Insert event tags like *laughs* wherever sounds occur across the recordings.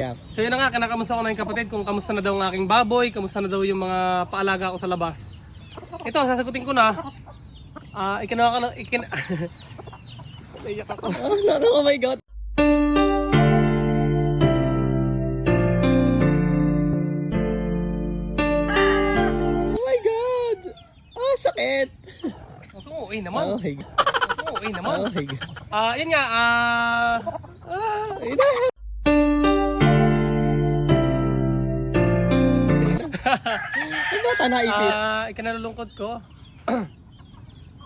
Yeah. So yun na nga, kinakamusta ko na yung kapatid kung kamusta na daw ang aking baboy, kamusta na daw yung mga paalaga ko sa labas. Ito, sasagutin ko na. Ah, ikinawa ka na, ikin... *laughs* Naiyak ako. *laughs* Oh, oh my God. Oh my God. Oh, sakit. Kang uuwi naman. Oh my God. Naman. Oh my God. Ah, yun nga, ah... ah, Ay, na. Ang bata naipit. Ah, ikinalulungkot ko. *clears throat*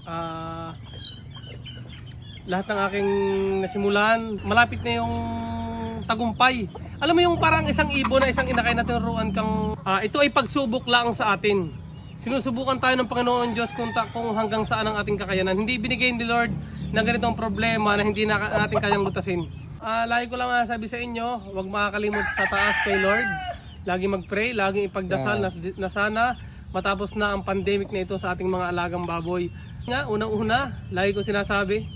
Ah, lahat ng aking nasimulan, malapit na yung tagumpay. Alam mo yung parang isang ibon na isang inakay na tinuruan kang ah, ito ay pagsubok lang sa atin. Sinusubukan tayo ng Panginoon Diyos kung, ta- kung hanggang saan ang ating kakayanan. Hindi binigay ni Lord na ganitong problema na hindi na natin kayang lutasin. Ah, lagi ko lang sabi sa inyo, huwag makakalimot sa taas kay Lord. Lagi mag-pray, laging ipagdasal na, na sana matapos na ang pandemic na ito sa ating mga alagang baboy. Nga, unang-una, lagi ko sinasabi,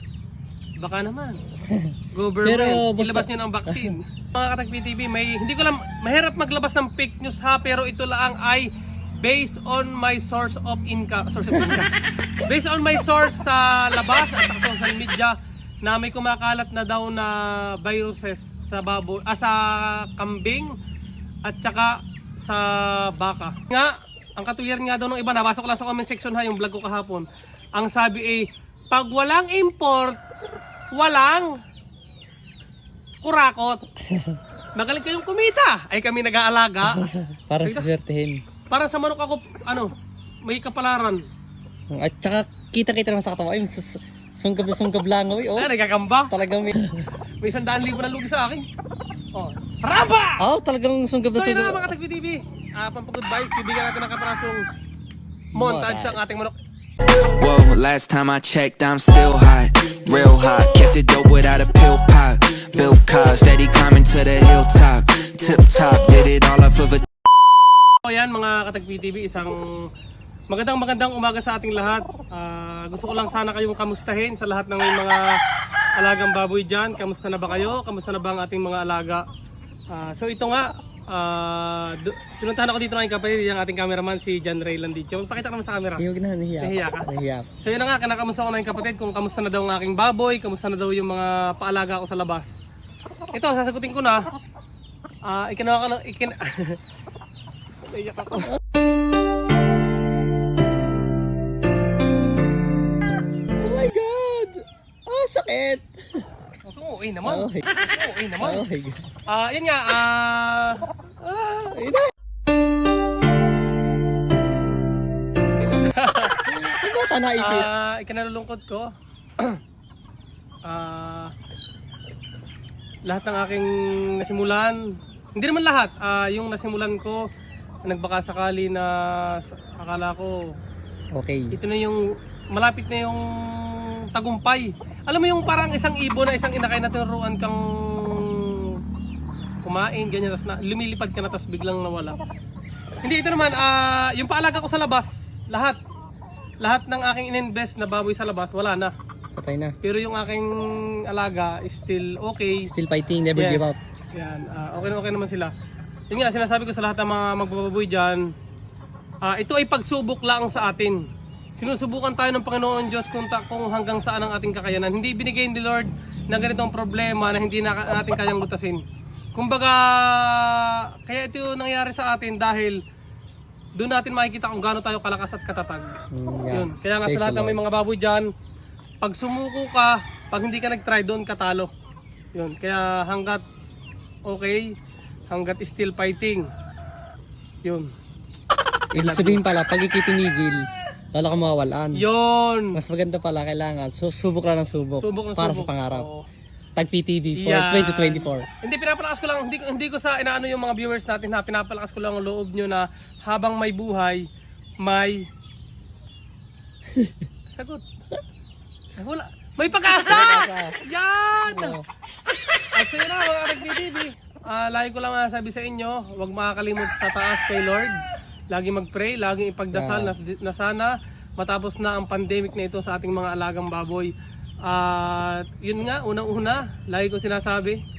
baka naman. *laughs* Government, Pero, basta- ilabas nyo ng vaccine. Mga katagpi TV, may, hindi ko lang, mahirap maglabas ng fake news ha, pero ito lang ay based on my source of income, source of income. *laughs* based on my source sa labas at sa social media na may kumakalat na daw na viruses sa babo, ah, sa kambing at saka sa baka. Nga, ang katuwiran nga daw ng iba, nabasa ko lang sa comment section ha, yung vlog ko kahapon. Ang sabi ay, pag walang import, walang kurakot. *laughs* Magaling kayong kumita. Ay kami nag-aalaga. *laughs* Para sa swertehin. Para sa manok ako, ano, may kapalaran. At saka kita-kita naman sa katawan. Ay, sus- sungkab na sungkab lang. Uy, oh. Ay, nagkakamba. Talagang may... May sandaan libo na lugi sa akin. Oh, Raba! Oh, talagang sungkab na So yun na nga mga Tagpi TV. Ah, pampagod vibes, bibigyan natin ng kaprasong montage ang ating manok. Whoa, last time I checked, I'm still hot, real hot. Kept it dope without a pill pop. Bill Cos, steady climbing to the hilltop. Tip top, did it all off of a So yan mga Katagpi TV, isang magandang magandang umaga sa ating lahat. Ah, gusto ko lang sana kayong kamustahin sa lahat ng mga alagang baboy dyan. Kamusta na ba kayo? Kamusta na ba ang ating mga alaga? Ah, so ito nga, du- pinuntahan ako dito ng kapatid, yung ating cameraman si John Ray Landicho. Magpakita ka naman sa camera. Yung na, nahiya. Nahiya ka? Nahiya. So yun na nga, kinakamusta ko na yung kapatid kung kamusta na daw ang aking baboy, kamusta na daw yung mga paalaga ko sa labas. Ito, sasagutin ko na. Ah, ikinawa ka na, ikin... *laughs* Naiyak ako. Oh my God. Oh, sakit. Kang uuwi naman. Oh kang uuwi naman. Oh my God. Ah, yun nga, ah... ah, Ay, na. Bata naipit. ah, ikinalulungkot ko. *clears throat* ah, lahat ng aking nasimulan, hindi naman lahat, ah, yung nasimulan ko, nagbaka sakali na akala ko, Okay. ito na yung, malapit na yung tagumpay. Alam mo yung parang isang ibon na isang inakay na tinuruan kang kumain, ganyan, tapos na, lumilipad ka na, tapos biglang nawala. Hindi, ito naman, ah, yung paalaga ko sa labas, lahat. Lahat ng aking ininvest na baboy sa labas, wala na. Patay na. Pero yung aking alaga is still okay. Still fighting, never Yes. give up. Yan, ah, okay na okay naman sila. Yun nga, sinasabi ko sa lahat ng mga magbababoy dyan, ah, ito ay pagsubok lang sa atin. Sinusubukan tayo ng Panginoon Diyos kung, ta- kung hanggang saan ang ating kakayanan. Hindi binigay ni Lord na ganitong problema na hindi na natin kayang lutasin. Kumbaga, kaya ito yung nangyari sa atin dahil doon natin makikita kung gaano tayo kalakas at katatag. Mm, yeah. Yun. Kaya nga Praise sa lahat ng may mga baboy dyan, pag sumuko ka, pag hindi ka nag-try doon, katalo. Yun. Kaya hanggat okay, hanggat still fighting. Yun. Ibig sabihin pala, pag ikitinigil, lalo ka mawawalan. Yun. Mas maganda pala, kailangan. So, subok lang ng subok. Subok na para subok. sa pangarap. Oo. Tag PTV for Yan. 2024. Hindi pinapalakas ko lang, hindi, hindi ko sa inaano yung mga viewers natin ha, pinapalakas ko lang ang loob nyo na habang may buhay, may *laughs* sagot. Ay, wala. May pag-asa! Yan! Oo. At sa'yo na mga nag-BTV. Ah, lagi ko lang sabi sa inyo, huwag makakalimot sa taas kay Lord. Lagi mag-pray, lagi ipagdasal na, na sana matapos na ang pandemic na ito sa ating mga alagang baboy. At yun nga, unang-una, lagi ko sinasabi,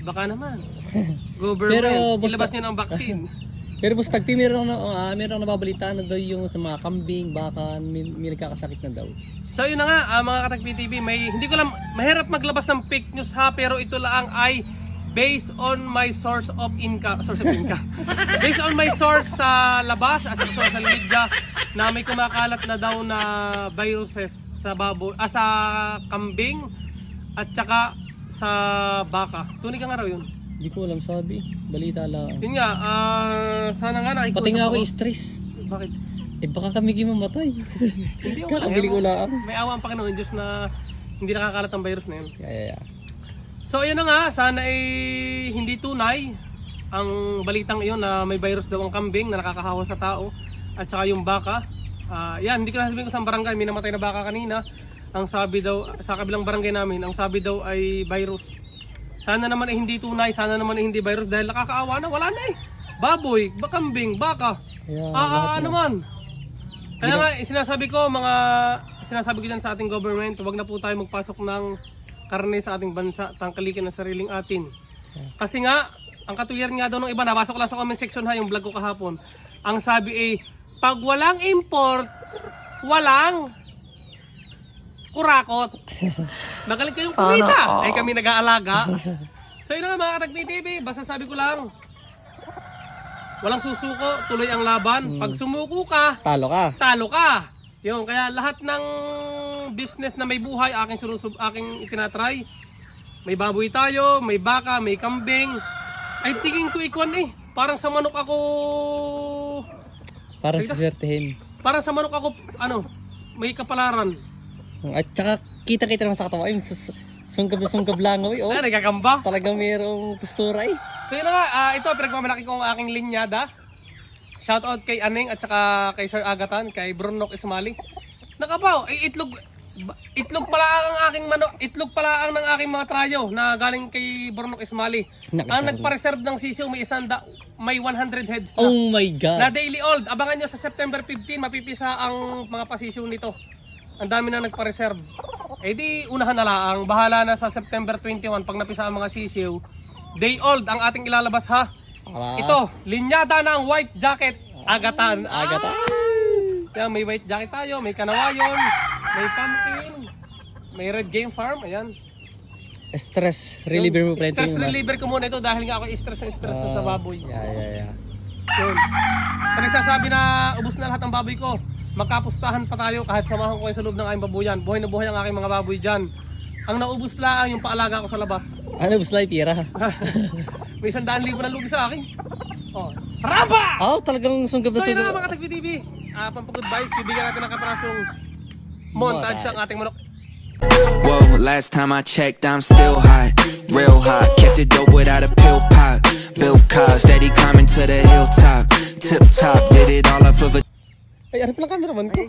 Baka naman. *laughs* Government, Pero, ilabas niyo ng vaccine. *laughs* Pero boss Tagpi, meron na, ah, meron na nababalitaan na daw yung sa mga kambing, baka may, may nagkakasakit na daw. So yun na nga ah, mga Katagpi TV, may hindi ko lang mahirap maglabas ng fake news ha pero ito lang ay based on my source of income, source of income. *laughs* based on my source sa labas as sa social media na may kumakalat na daw na viruses sa babo ah, sa kambing at saka sa baka. Tunay ka nga raw yun. Hindi ko alam sabi, balita lang. Yun nga, ah, sana nga nakikusap Pati nga ako stress. Bakit? Eh baka kami gimamatay. Hindi *laughs* ako Kakabili ko lang. May awa ang Panginoon Diyos na hindi nakakalat ang virus na yun. Yeah, yeah, yeah. So ayun na nga, sana ay hindi tunay ang balitang iyon na may virus daw ang kambing na nakakahawa sa tao at saka yung baka. Ah, yan, hindi ko na sabihin ko sa barangay, may namatay na baka kanina. Ang sabi daw, sa kabilang barangay namin, ang sabi daw ay virus. Sana naman ay hindi tunay, sana naman ay hindi virus dahil nakakaawa na, wala na eh. Baboy, bakambing, baka. Yeah, Ah, ah, ano man. Kaya nga, sinasabi ko, mga, sinasabi ko dyan sa ating government, huwag na po tayo magpasok ng karne sa ating bansa, tangkalikin ang sariling atin. Kasi nga, ang katulad nga daw ng iba, nabasa ko lang sa comment section ha, yung vlog ko kahapon. Ang sabi ay, pag walang import, walang kurakot. *laughs* Magaling kayong kumita. Ay kami nag-aalaga. So yun nga mga katagpi TV, basta sabi ko lang, walang susuko, tuloy ang laban. Pag sumuko ka, Talo ka. talo ka. Yun, kaya lahat ng business na may buhay, aking sunusub, aking itinatry. May baboy tayo, may baka, may kambing. Ay tingin ko ikwan eh. Parang sa manok ako, Para sa swertehin. parang sa manok ako, ano, may kapalaran. At saka kita-kita naman sa katawan. Ay, sungkab na sungkab lang ako eh. Oh, Ay, nagkakamba. talagang mayroong postura eh. So yun na nga, ah, ito pinagmamalaki ko ang aking linyada. Shoutout kay Aning at saka kay Sir Agatan, kay Brunok Ismali. Nakapaw, ay itlog itlog pala ang aking mano, itlog pala ang ng aking mga trayo na galing kay Brunok Ismali. Nakasarap. Ang nagpa-reserve ng sisiw may isang da, may 100 heads na. Oh my Na God. daily old. Abangan nyo sa September 15, mapipisa ang mga pasisyo nito. Ang dami na nagpa-reserve. Eh di, unahan na lang. Bahala na sa September 21 pag napisa ang mga sisiw. Day old ang ating ilalabas ha. Ala. Ito, linyada ng white jacket. Agatan. Agatan. Yan, may white jacket tayo, may kanawayon, may pumpkin, may red game farm. Ayan. Stress reliever mo pala Stress reliever ko muna ito dahil nga ako stress na stress na sa baboy. Yeah, yeah, yeah. Yun. Sa nagsasabi na ubus na lahat ng baboy ko, magkapustahan pa tayo kahit samahan ko kayo sa loob ng aking babuyan. Buhay na buhay ang aking mga baboy dyan. Ang naubos lang yung paalaga ko sa labas. Ano, Buslay, pira? *laughs* May sandaan libo na lugi sa akin. Oh. Raba! Oh, talagang sungkab na So yun na mga Tagpi TV. Uh, Pampag-advice, bibigyan natin ng kaprasong montage ang ating manok. Whoa, last time I checked, I'm still hot, real hot. Kept it dope without a pill pop. Bill Cosby, steady climbing to the hilltop. Tip top, did it all off of a Ay, ano palang cameraman ko?